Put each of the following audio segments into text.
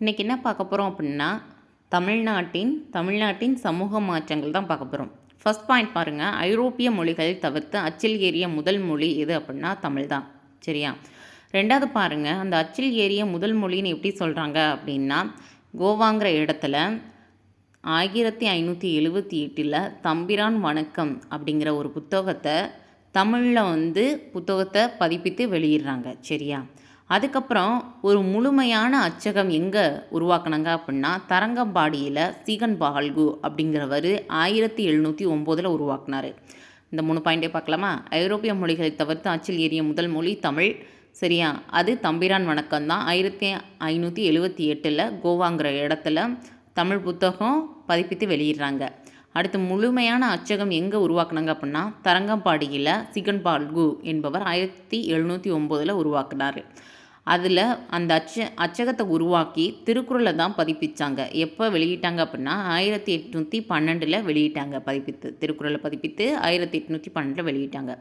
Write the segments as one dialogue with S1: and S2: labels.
S1: இன்றைக்கி என்ன பார்க்க போகிறோம் அப்படின்னா தமிழ்நாட்டின் தமிழ்நாட்டின் சமூக மாற்றங்கள் தான் பார்க்க போகிறோம் ஃபஸ்ட் பாயிண்ட் பாருங்கள் ஐரோப்பிய மொழிகளை தவிர்த்து அச்சில் ஏறிய முதல் மொழி எது அப்படின்னா தமிழ் தான். சரியா? ரெண்டாவது பாருங்கள் அந்த அச்சில் ஏறிய முதல் மொழின்னு எப்படி சொல்கிறாங்க அப்படின்னா கோவாங்கிற இடத்துல ஆயிரத்தி ஐநூற்றி எழுபத்தி எட்டில் தம்பிரான் வணக்கம் அப்படிங்கிற ஒரு புத்தகத்தை தமிழில் வந்து புத்தகத்தை பதிப்பித்து வெளியிடுறாங்க. சரியா? அதுக்கப்புறம் ஒரு முழுமையான அச்சகம் எங்கே உருவாக்குனாங்க அப்படின்னா தரங்கம்பாடியில் சீகன் பால்கு அப்படிங்கிறவர் ஆயிரத்தி எழுநூற்றி ஒம்போதில் உருவாக்குனார். இந்த மூணு பாயிண்டே பார்க்கலாமா? ஐரோப்பிய மொழிகளை தவிர்த்து அச்சில் ஏறிய முதல் மொழி தமிழ். சரியா? அது தம்பிரான் வணக்கம் தான் ஆயிரத்தி ஐநூற்றி எழுபத்தி எட்டில் கோவாங்கிற இடத்துல தமிழ் புத்தகம் பதிப்பித்து வெளியிடுறாங்க. அடுத்து முழுமையான அச்சகம் எங்கே உருவாக்குனாங்க அப்படின்னா தரங்கம்பாடியில் சிகன் பால்கு என்பவர் ஆயிரத்தி எழுநூற்றி ஒம்போதில் உருவாக்குனார். அதில் அந்த அச்ச அச்சகத்தை உருவாக்கி திருக்குறளை தான் பதிப்பிச்சாங்க. எப்போ வெளியிட்டாங்க அப்படின்னா ஆயிரத்தி எட்நூற்றி பன்னெண்டில் வெளியிட்டாங்க பதிப்பித்து திருக்குறளை பதிப்பித்து ஆயிரத்தி எட்நூற்றி பன்னெண்டில் வெளியிட்டாங்க.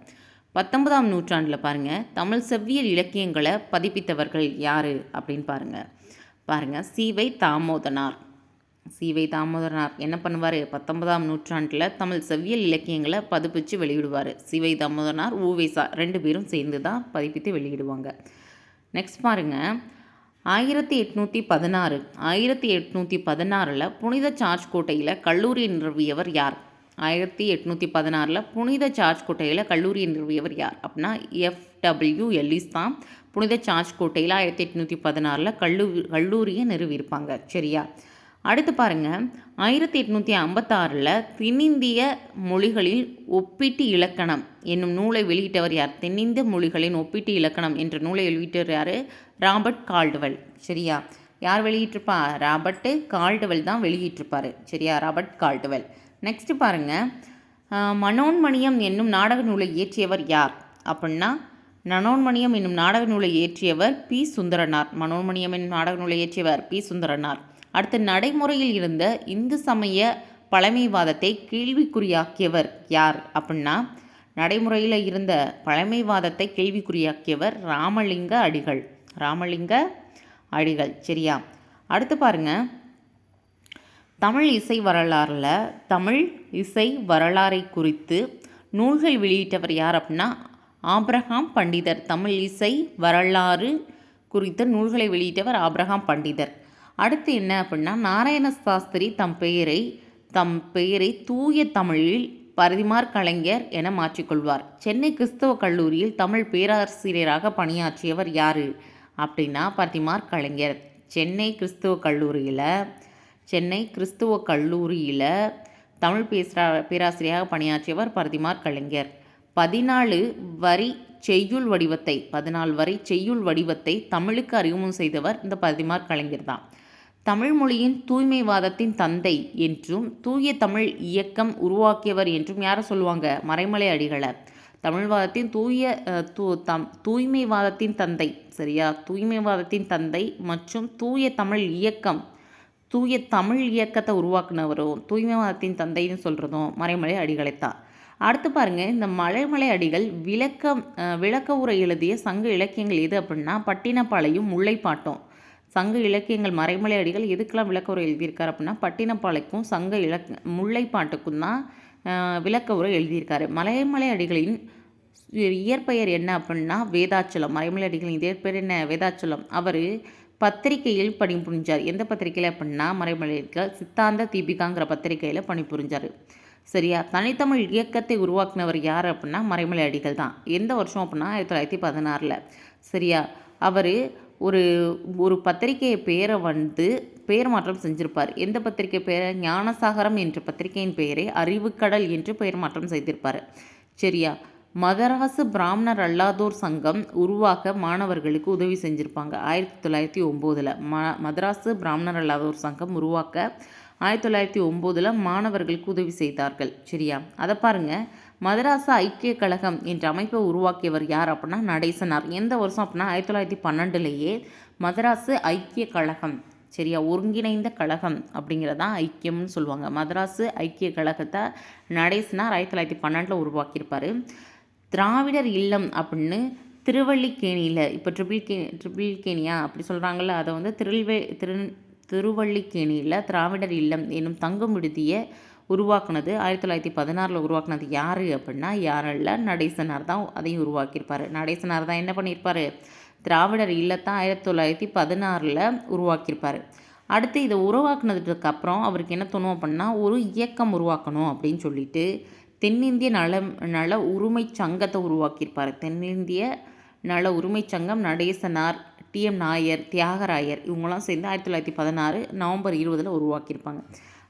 S1: பத்தொன்பதாம் நூற்றாண்டில் பாருங்கள் தமிழ் செவ்வியல் இலக்கியங்களை பதிப்பித்தவர்கள் யார் அப்படின்னு பாருங்கள் பாருங்கள் சீவை தாமோதனார். சீவை தாமோதரனார் என்ன பண்ணுவார்? பத்தொன்பதாம் நூற்றாண்டில் தமிழ் செவ்வியல் இலக்கியங்களை பதிப்பித்து வெளியிடுவார். சீவை தாமோதரனார் ஊவேசா ரெண்டு பேரும் சேர்ந்து தான் பதிப்பித்து வெளியிடுவாங்க. நெக்ஸ்ட் பாருங்கள் ஆயிரத்தி எட்நூற்றி பதினாறு ஆயிரத்தி எட்நூற்றி பதினாறில் புனித சார்ஜ் கோட்டையில் கல்லூரி நிறுவியவர் யார்? ஆயிரத்தி எட்நூற்றி பதினாறில் புனித சார்ஜ் கோட்டையில் கல்லூரி நிறுவியவர் யார்? அப்படின்னா எஃப்டபிள்யூ எல்லிஸ் தான் புனித சார்ஜ் கோட்டையில் ஆயிரத்தி எட்நூற்றி பதினாறில் கல்லூரி கல்லூரியை நிறுவியிருப்பாங்க. சரியா? அடுத்து பாருங்கள் ஆயிரத்தி எட்நூற்றி ஐம்பத்தாறில் தென்னிந்திய மொழிகளில் ஒப்பீட்டு இலக்கணம் என்னும் நூலை வெளியிட்டவர் யார்? தென்னிந்திய மொழிகளின் ஒப்பீட்டு இலக்கணம் என்ற நூலை வெளியிட்டவர் யார் ராபர்ட் கால்டுவெல். சரியா? யார் வெளியிட்டிருப்பா? ராபர்ட்டு கால்டுவெல் தான் வெளியிட்டிருப்பார். சரியா? Robert Caldwell. நெக்ஸ்ட்டு பாருங்கள் மனோன்மணியம் என்னும் நாடக நூலை இயற்றியவர் யார்? அப்படின்னா மனோன்மணியம் என்னும் நாடக நூலை இயற்றியவர் பி. சுந்தரனார். மனோன்மணியம் என்னும் நாடக நூலை இயற்றியவர் பி. சுந்தரனார். அடுத்து நடைமுறையில் இருந்த இந்து சமய பழமைவாதத்தை கேள்விக்குறியாக்கியவர் யார் அப்படின்னா நடைமுறையில் இருந்த பழமைவாதத்தை கேள்விக்குறியாக்கியவர் ராமலிங்க அடிகள். ராமலிங்க அடிகள் சரியா? அடுத்து பாருங்க. தமிழ் இசை வரலாறில் தமிழ் இசை வரலாறை குறித்து நூல்கள் வெளியிட்டவர் யார் அப்படின்னா ஆப்ரஹாம் பண்டிதர். தமிழ் இசை வரலாறு குறித்த நூல்களை வெளியிட்டவர் ஆப்ரஹாம் பண்டிதர். அடுத்து என்ன அப்படின்னா நாராயண சாஸ்திரி தம் பெயரை தம் பெயரை தூய தமிழில் பரதிமார் கலைஞர் என மாற்றிக்கொள்வார் சென்னை கிறிஸ்தவ கல்லூரியில் தமிழ் பேராசிரியராக பணியாற்றியவர் யார்? அப்படின்னா பரதிமார் கலைஞர். சென்னை கிறிஸ்துவ கல்லூரியில் சென்னை கிறிஸ்துவ கல்லூரியில் தமிழ் பேசுகிறா பேராசிரியராக பணியாற்றியவர் பரதிமார் கலைஞர். பதினாலு வரி செய்யுள் வடிவத்தை பதினாலு வரை செய்யுள் வடிவத்தை தமிழுக்கு அறிமுகம் செய்தவர் இந்த பரதிமார் கலைஞர் தான். தமிழ்மொழியின் தூய்மைவாதத்தின் தந்தை என்றும் தூய தமிழ் இயக்கம் உருவாக்கியவர் என்றும் யாரை சொல்லுவாங்க? மறைமலை அடிகளை. தமிழ்வாதத்தின் தூய தூ தம் தூய்மைவாதத்தின் தந்தை. சரியா? தூய்மைவாதத்தின் தந்தை மற்றும் தூய தமிழ் இயக்கம் தூய தமிழ் இயக்கத்தை உருவாக்குனவரும் தூய்மைவாதத்தின் தந்தைன்னு சொல்கிறதும் மறைமலை அடிகளைத்தான். அடுத்து பாருங்கள் இந்த மலைமலை அடிகள் விளக்க விளக்க உரை எழுதிய சங்க இலக்கியங்கள் எது அப்படின்னா பட்டினப்பாளையும் முல்லைப்பாட்டும். சங்க இலக்கியங்கள் மறைமலை அடிகள் எதுக்கெல்லாம் விளக்க உரை எழுதியிருக்காரு அப்படின்னா பட்டினப்பாளைக்கும் சங்க இலக் முல்லைப்பாட்டுக்கும் தான் விளக்க உரை எழுதியிருக்காரு. மலைமலை அடிகளின் இயற்பெயர் என்ன அப்படின்னா வேதாச்சலம். மறைமலை அடிகளின் இயற்பெயர் என்ன? வேதாச்சலம். அவர் பத்திரிகையில் பணிபுரிஞ்சார். எந்த பத்திரிகையில் அப்படின்னா மறைமலைகள் சித்தாந்த தீபிகாங்கிற பத்திரிகையில் பணிபுரிஞ்சார். சரியா? தனித்தமிழ் இயக்கத்தை உருவாக்கினவர் யார் அப்படின்னா மறைமலை அடிகள் தான். எந்த வருஷம் அப்படின்னா ஆயிரத்தி தொள்ளாயிரத்தி பதினாறில். சரியா? அவர் ஒரு ஒரு பத்திரிகை பேரை வந்து பெயர் மாற்றம் செஞ்சிருப்பார். எந்த பத்திரிகை பெயரை ஞானசாகரம் என்ற பத்திரிகையின் பெயரை அறிவுக்கடல் என்று பெயர் மாற்றம் செய்திருப்பார். சரியா? மதராசு பிராமணர் அல்லாதோர் சங்கம் உருவாக்க மாணவர்களுக்கு உதவி செஞ்சுருப்பாங்க. ஆயிரத்தி தொள்ளாயிரத்தி ஒம்போதில் ம மதராசு பிராமணர் அல்லாதோர் சங்கம் உருவாக்க ஆயிரத்தி தொள்ளாயிரத்தி ஒம்போதில் மாணவர்களுக்கு உதவி செய்தார்கள். சரியா? அதை பாருங்கள் மதராசா ஐக்கிய கழகம் என்ற அமைப்பை உருவாக்கியவர் யார் அப்படின்னா நடேசனார். எந்த வருஷம் அப்படின்னா ஆயிரத்தி தொள்ளாயிரத்தி பன்னெண்டுலேயே மதராசு ஐக்கிய கழகம் சரியா? ஒருங்கிணைந்த கழகம் அப்படிங்கிறதான் ஐக்கியம்னு சொல்லுவாங்க. மதராசு ஐக்கிய கழகத்தை நடேசனார் ஆயிரத்தி தொள்ளாயிரத்தி பன்னெண்டில் உருவாக்கியிருப்பார். திராவிடர் இல்லம் அப்படின்னு திருவள்ளிக்கேணியில் இப்போ ட்ரிபிள் கே ட்ரிபிள் கேணியா அப்படி சொல்கிறாங்கல்ல அதை வந்து திருவே திரு திருவள்ளிக்கேணியில் திராவிடர் இல்லம் என்னும் தங்கும் விடுதியை உருவாக்குனது ஆயிரத்தி தொள்ளாயிரத்தி பதினாறில் உருவாக்குனது யார் அப்படின்னா யாரில் நடேசனார் தான் அதையும் உருவாக்கியிருப்பார். நடேசனார் தான் என்ன பண்ணியிருப்பார்? திராவிடர் இல்லத்தான் ஆயிரத்தி தொள்ளாயிரத்தி பதினாறில் உருவாக்கியிருப்பார். அடுத்து இதை உருவாக்குனதுக்கு அப்புறம் அவருக்கு என்ன தோணும் அப்படின்னா ஒரு இயக்கம் உருவாக்கணும் அப்படின்னு சொல்லிட்டு தென்னிந்திய நல நல உரிமை சங்கத்தை உருவாக்கியிருப்பார். தென்னிந்திய நல உரிமை சங்கம் நடேசனார் டிஎம் நாயர் தியாகராயர் இவங்களாம் சேர்ந்து ஆயிரத்தி தொள்ளாயிரத்தி பதினாறு நவம்பர் இருபதில் உருவாக்கியிருப்பாங்க.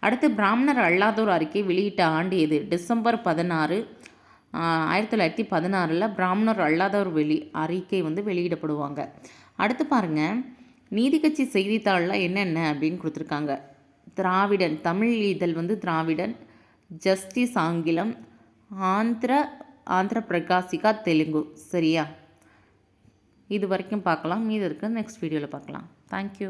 S1: அடுத்து பிராமணர் அல்லாதோர் அறிக்கை வெளியிட்ட ஆண்டு எது? டிசம்பர் பதினாறு ஆயிரத்தி தொள்ளாயிரத்தி பதினாறில் பிராமணர் அல்லாதவர் வெளி அறிக்கை வந்து வெளியிடப்படுவாங்க. அடுத்து பாருங்கள் நீதி கட்சி செய்தித்தாளில் என்னென்ன அப்படின்னு கொடுத்துருக்காங்க. திராவிடன் தமிழ் இதழ் வந்து திராவிடன் ஜஸ்டிஸ் ஆங்கிலம் ஆந்திர ஆந்திர பிரகாசிகா தெலுங்கு சரியா? இது வரைக்கும் பார்க்கலாம். மீது இருக்குது நெக்ஸ்ட் வீடியோவில் பார்க்கலாம். தேங்க்யூ